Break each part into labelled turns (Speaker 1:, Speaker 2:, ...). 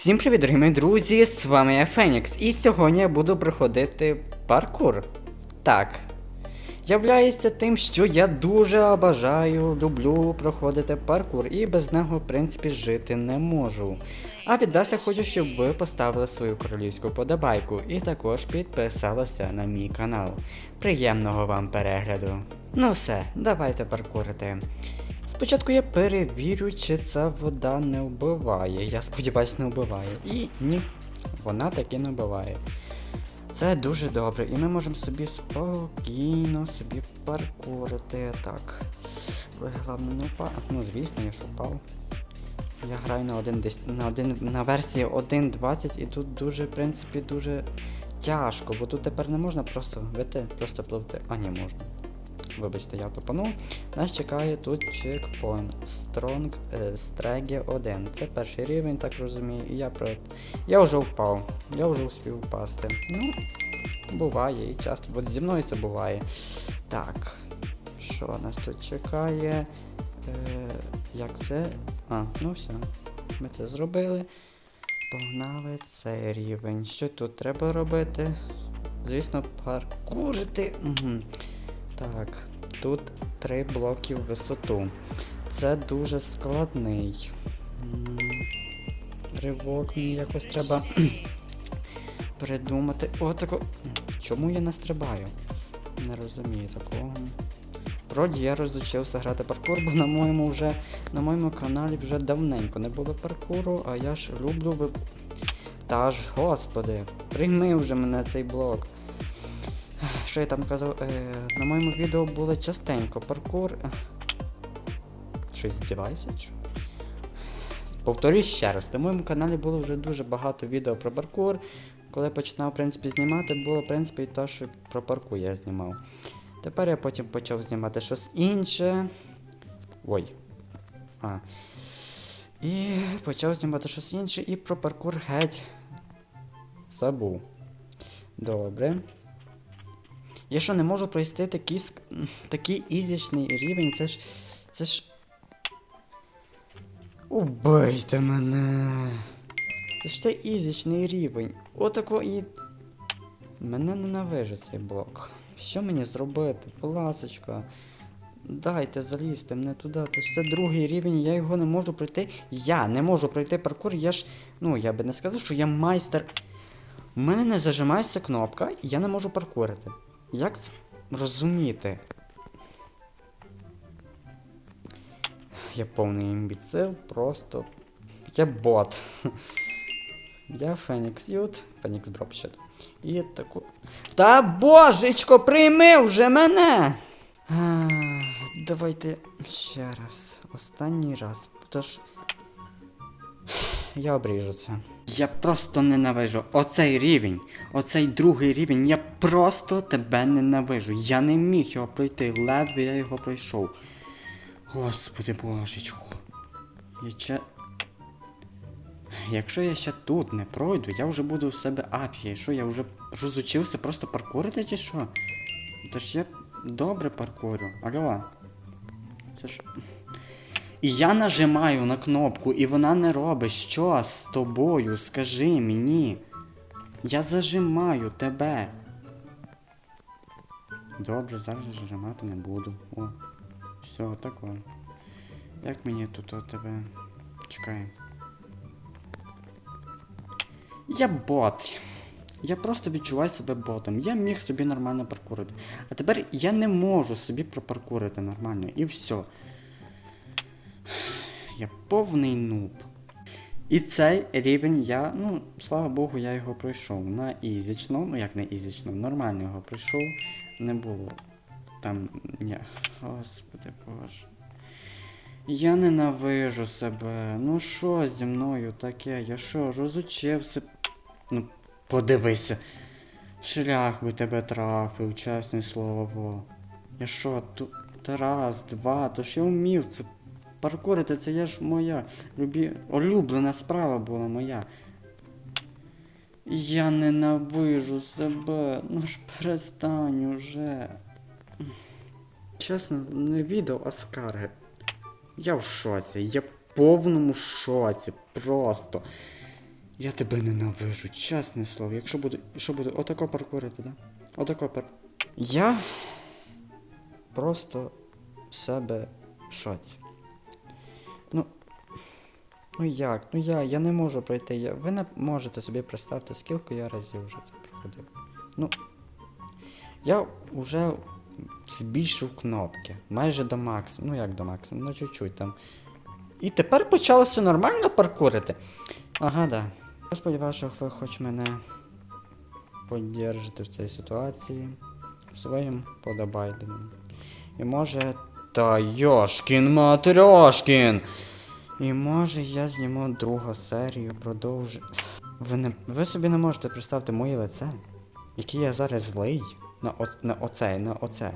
Speaker 1: Всім привіт, дорогі мої друзі! З вами я Фенікс, і сьогодні я буду проходити паркур. Так. Являється тим, що я дуже бажаю, люблю проходити паркур, і без нього, в принципі, жити не можу. А від вас я хочу, щоб ви поставили свою королівську подобайку і також підписалися на мій канал. Приємного вам перегляду. Ну все, давайте паркурити. Спочатку я перевірю, чи ця вода не вбиває. Я сподіваюсь, не вбиває. І ні, вона таки не вбиває. Це дуже добре, і ми можемо собі спокійно собі паркурити. Так. Але головне не впав. Ну, звісно, я ж впав. Я граю на один десь на один на версії 1.20 і тут дуже, в принципі, дуже тяжко, бо тут тепер не можна просто вити, просто пливти. А, ні, можна. Вибачте, я тупанув. Нас чекає тут чекпоінт. Strong е, 1. Це перший рівень, так розумію. І я про. Я вже впав. Я вже успів впасти. Ну, буває, і часто. От зі мною це буває. Так. Що нас тут чекає? Е, як це? А, ну все. Ми це зробили. Погнали цей рівень. Що тут треба робити? Звісно, паркурити. Угу. Так, тут три блоки в висоту. Це дуже складний. Ривок мені якось треба придумати. О, тако. Чому я не стрибаю? Не розумію такого. Вроді я розучився грати паркур, бо на моєму вже на моєму каналі вже давненько не було паркуру, а я ж люблю ви. Та ж, господи, прийми вже мене цей блок. Що я там казав? Е, на моєму відео було частенько паркур. Щось здівайся, чи? Повторюсь ще раз, на моєму каналі було вже дуже багато відео про паркур. Коли я починав в принципі, знімати, було в принципі і те, що про паркур я знімав. Тепер я потім почав знімати щось інше. Ой. А. І почав знімати щось інше і про паркур геть. Забув. Добре. Я що не можу пройти такий, такий ізічний рівень, це ж. Це ж. Убийте мене. Це ж те ізічний рівень. Отако і. Мене ненавижу цей блок. Що мені зробити? Ласочка. Дайте залізти мене туди. Це ж це другий рівень, я його не можу пройти. Я не можу пройти паркур, я ж. Ну, я би не сказав, що я майстер. У мене не зажимається кнопка, і я не можу паркурити. Як це розуміти? Я повний імбіцил, просто. Я бот. Я Фенікс Ют, Фенікс Дропщит. І таку. Та божечко, прийми вже мене! Давайте ще раз. Останній раз. Тож. Я обріжу це. Я просто ненавижу. Оцей рівень, оцей другий рівень, я просто тебе ненавижу. Я не міг його пройти, ледве я його пройшов. Господи божечко. Я че... Якщо я ще тут не пройду, я вже буду в себе ап'є. Що я вже розучився просто паркурити чи що? Тож я добре паркурю. Алло. Це ж. І я нажимаю на кнопку, і вона не робить. Що з тобою? Скажи мені. Я зажимаю тебе. Добре, зараз зажимати не буду. О, все, тако. Як мені тут от тебе. Чекай. Я бот. Я просто відчуваю себе ботом. Я міг собі нормально паркурити. А тепер я не можу собі пропаркурити нормально. І все. Я повний нуб. І цей рівень я, ну, слава Богу, я його пройшов на ізічно, ну як не ізічно, нормально його пройшов. Не було там. Ні. Господи боже. Я ненавижу себе. Ну що зі мною таке? Я що, розучився? Ну, подивися. Шлях би тебе трафив, чесне слово. Я що, тут раз, два, то я вмів це паркурити, це я ж моя любі... улюблена справа була моя. Я ненавижу себе. Ну ж перестань уже. Чесно, не відео, а скарги. Я в шоці, я в повному шоці. Просто. Я тебе ненавижу, чесне слово. Якщо буду. Що буду? Отако паркурити, да? Отако пар. Я просто себе в шоці. Ну. Ну як? Ну я, я не можу пройти. Я... Ви не можете собі представити, скільки я разів вже це проходив. Ну. Я вже збільшив кнопки. Майже до максимуму. Ну як до максимуму, ну чуть-чуть там. І тепер почалося нормально паркурити. Ага, да. Я сподіваюся, що ви хоч мене поддержите в цій ситуації своїм подобайденням. І може. Та Йошкін Матрьошкін! І може я зніму другу серію, продовжу. Ви, не... ви собі не можете представити моє лице, яке я зараз злий на, о... на оце, на оце.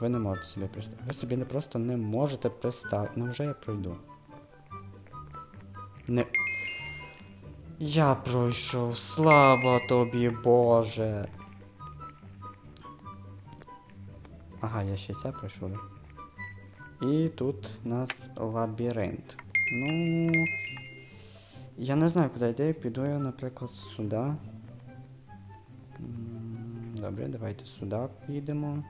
Speaker 1: Ви не можете собі представити. Ви собі не просто не можете представити. Ну вже я пройду. Не. Я пройшов, слава тобі, Боже. Ага, я ще це пройшов. да? І тут у нас лабіринт. Ну. Я не знаю, куди йде. Піду я, наприклад, сюди. Добре, давайте сюди підемо.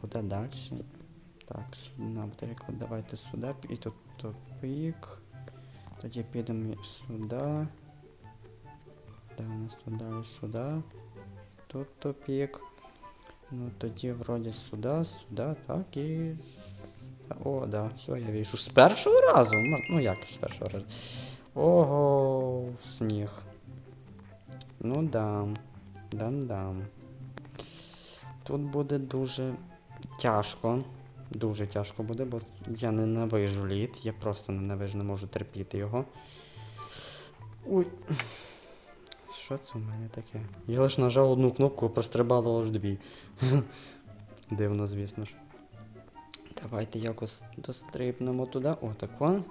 Speaker 1: Куди далі? Так, наприклад, давайте сюди. І тут тупик. Тоді підемо сюди. Де у нас тут далі сюди. Тут тупик. Ну тоді вроді сюди, сюди, так і. О, да, все, я вижу. З першого разу? Ну як з першого разу? Ого, сніг. Ну да. Дам-дам. Тут буде дуже тяжко. Дуже тяжко буде, бо я ненавижу лід. Я просто ненавижу, не можу терпіти його. Ой. Що це в мене таке? Я лише нажав одну кнопку, а прострибало аж дві. Дивно, звісно ж. Давайте якось дострибнемо туди. О, тако.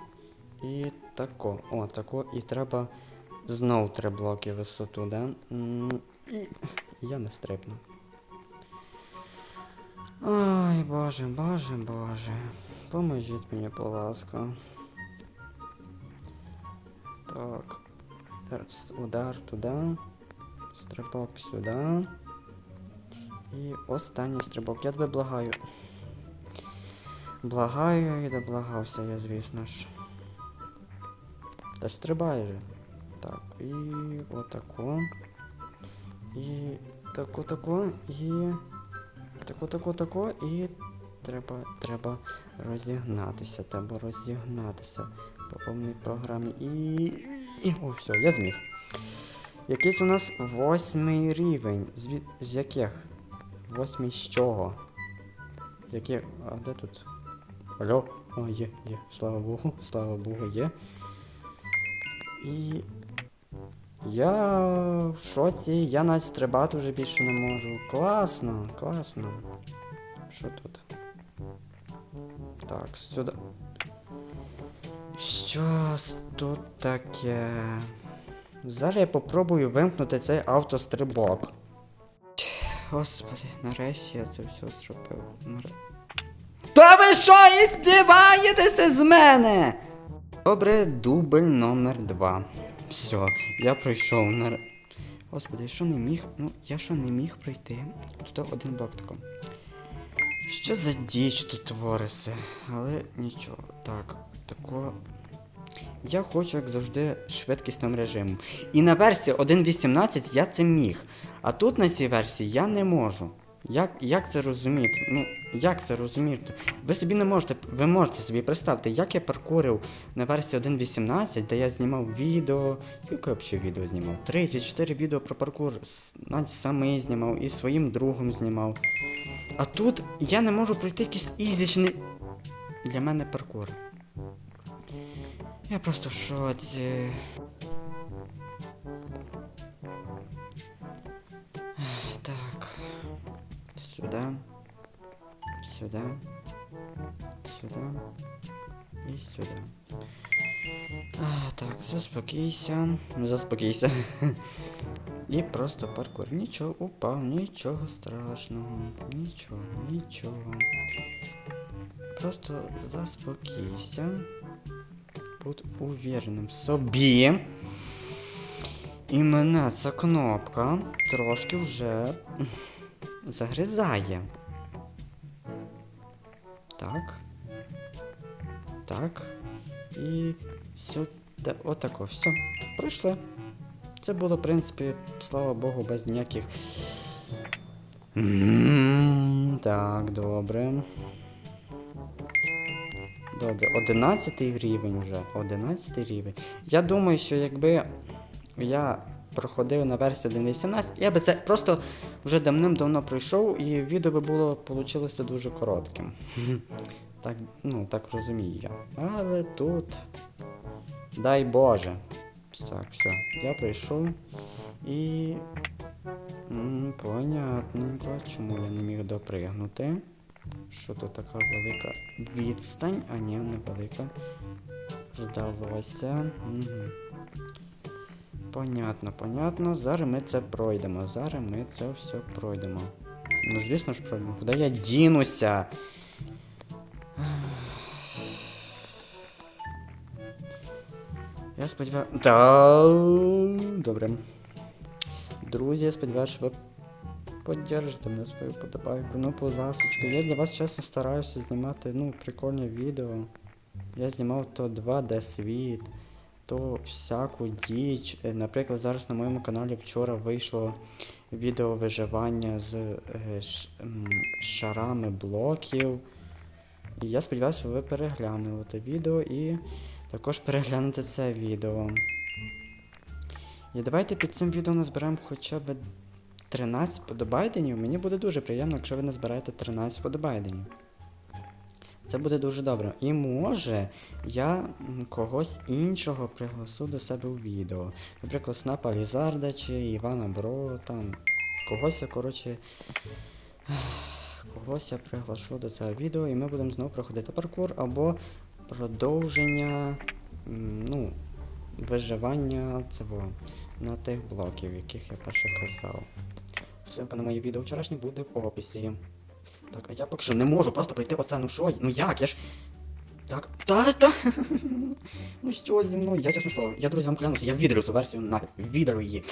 Speaker 1: І тако. О, тако. І треба знов три блоки висоту, да? І я не стрибну. Ой, боже, боже, боже. Поможіть мені, будь ласка. Так. Раз, Удар туди. Стрибок сюди. І останній стрибок. Я тебе благаю. Благаю і доблагався я, звісно ж. Та стрибай же. Так, і отако. І тако, тако, і. Тако, тако, тако, і треба, треба розігнатися, треба розігнатися по повній програмі. І. о, все, я зміг. Якийсь у нас восьмий рівень. З, ві- з яких? Восьмий з чого? Яких. А де тут? Алло? О, є, є. Слава Богу, слава Богу, є. І. Я в шоці, я навіть стрибати вже більше не можу. Класно, класно. Що тут? Так, сюди. Щось тут таке. Зараз я попробую вимкнути цей автострибок. Господи, нарешті я це все зробив. Та ви що, іздіваєтеся з мене? Добре, дубль номер два. Все, я пройшов на. Господи, я що не міг. Ну, я що не міг пройти. Тут один блок тако. Що за діч тут твориться? Але нічого. Так, тако. Я хочу, як завжди, швидкісним режимом. І на версії 1.18 я це міг. А тут на цій версії я не можу. Як, як це розуміти? Ну, як це розуміти? Ви собі не можете, ви можете собі представити, як я паркурив на версії 1.18, де я знімав відео. Скільки я взагалі відео знімав? Три чи чотири відео про паркур. Навіть самий знімав і своїм другом знімав. А тут я не можу пройти якийсь ізічний для мене паркур. Я просто в шоці. Так. Сюда. Сюда. Сюда. І сюди. А, так, заспокійся. Заспокійся. І просто паркур. Нічого упав, нічого страшного. Нічого, нічого. Просто заспокійся. бути увіреним в собі. І мене ця кнопка трошки вже загризає. Так. Так. І сюди. Отако, все. Пройшли. Це було, в принципі, слава Богу, без ніяких. Так, добре. Добре, 11 рівень вже. 11 рівень. Я думаю, що якби я проходив на версію 1.18, я би це просто вже давним-давно пройшов, і відео би було получилося дуже коротким. Так, ну, так розумію я. Але тут. Дай Боже. Так, все, я прийшов і. Понятненько, чому я не міг допригнути. Що тут така велика відстань, а ні, не велика. Здалося. Угу. Понятно, понятно. Зараз ми це пройдемо. Зараз ми це все пройдемо. Ну, звісно ж, пройдемо. Куди я дінуся? Я сподіваюся. Та... Добре. Друзі, я сподіваюся, що ви поддержите мене свою подобайку. Ну, будь ласочка, я для вас чесно стараюся знімати ну, прикольні відео. Я знімав то 2D світ, то всяку діч. Е, Наприклад, зараз на моєму каналі вчора вийшло відео виживання з е, шарами блоків. І я сподіваюся, ви переглянули те відео і також переглянете це відео. І давайте під цим відео назберемо хоча б 13 подобайденів. Мені буде дуже приємно, якщо ви назбираєте 13 подобайденів. Це буде дуже добре. І може я когось іншого пригласу до себе у відео. Наприклад, Снапа Лізарда чи Івана Бро, там. Когось я, коротше. Когось я приглашу до цього відео і ми будемо знову проходити паркур або продовження ну, виживання цього на тих блоків, яких я перше казав. Ссылка на моє відео вчорашнє буде в описі. Так, а я поки що не можу просто пройти оце, ну що? Ну як? Я ж. Так. Та та. ну що зі мною? Я чесне слово, я друзі вам клянуся, я відрю цю версію нафіг, відрю її.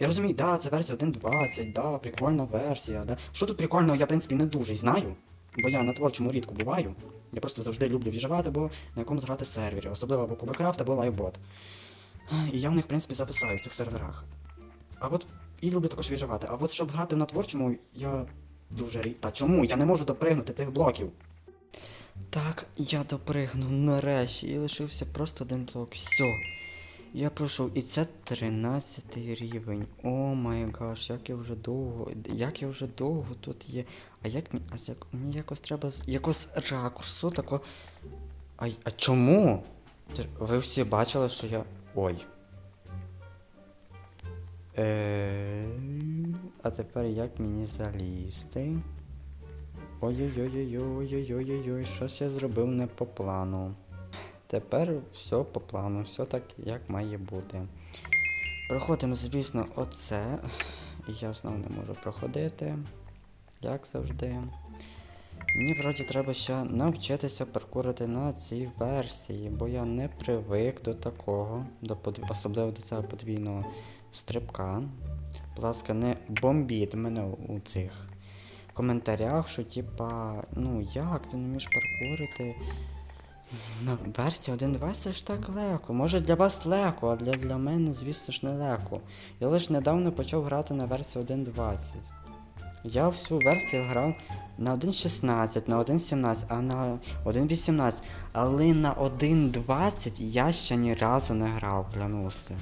Speaker 1: Я розумію, да, це версія 1.20, да, прикольна версія, да. Що тут прикольного, я в принципі не дуже знаю, бо я на творчому рідко буваю. Я просто завжди люблю вживати, бо на якомусь грати сервері, особливо або Кубекрафт, або Лайвбот. І я в них, в принципі, зависаю в цих серверах. А от і люблю також виживати. А от щоб грати на творчому, я дуже рід. Та чому? Я не можу допригнути тих блоків. Так, я допригнув нарешті і лишився просто один блок. Все. Я пройшов, і це 13 рівень. О май гаш, як я вже довго. Як я вже довго тут є. А як. А як мені якось треба з якось ракурсу тако. А, а чому? Ви всі бачили, що я. Ой. Е... А тепер як мені залізти? Ой-ой-ой-ой-ой-ой-ой-ой, щось я зробив не по плану. Тепер все по плану, все так, як має бути. Проходимо, звісно, оце. І я знову не можу проходити. Як завжди. Мені вроді треба ще навчитися паркурити на цій версії, бо я не привик до такого, до особливо до цього подвійного стрибка. Будь ласка, не бомбіть мене у цих коментарях, що типа, ну як ти не вмієш паркурити? На версії 1.20 це ж так легко. Може для вас легко, а для, для мене, звісно ж, не легко. Я лише недавно почав грати на версію 1.20. Я всю версію грав на 1.16, на 1.17, а на 1.18. Але на 1.20 я ще ні разу не грав, клянуся.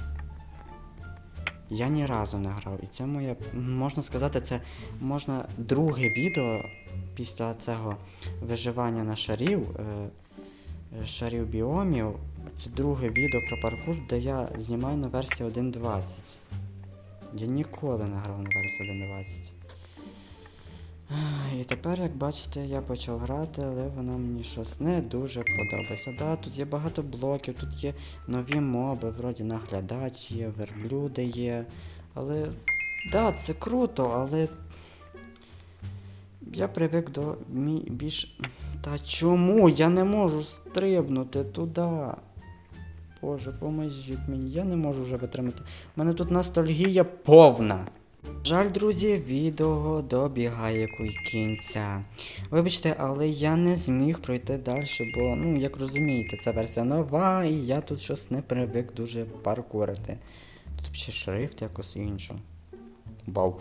Speaker 1: Я ні разу не грав. І це моє, можна сказати, це можна друге відео після цього виживання на шарів, е, шарів біомів. Це друге відео про паркур, де я знімаю на версії 1.20. Я ніколи не грав на версії 1.20. І тепер, як бачите, я почав грати, але воно мені щось не дуже подобається. Да, тут є багато блоків, тут є нові моби, вроді наглядач є, верблюди є. Але. Да, це круто, але. Я привик до мій більш. Та чому? Я не можу стрибнути туди. Боже, поможіть мені, я не можу вже витримати. У мене тут ностальгія повна. Жаль, друзі, відео добігає кінця. Вибачте, але я не зміг пройти далі, бо, ну, як розумієте, ця версія нова, і я тут щось не привик дуже паркурити. Тут ще шрифт якось інший. Вау.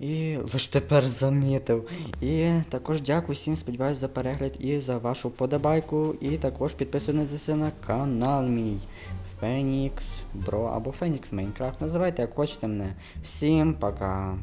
Speaker 1: І лише тепер замітив. І також дякую всім, сподіваюсь, за перегляд і за вашу подобайку. І також підписуйтесь на канал мій. Фенікс Бро або Фенікс Майнкрафт. Називайте як хочете мене. Всім пока.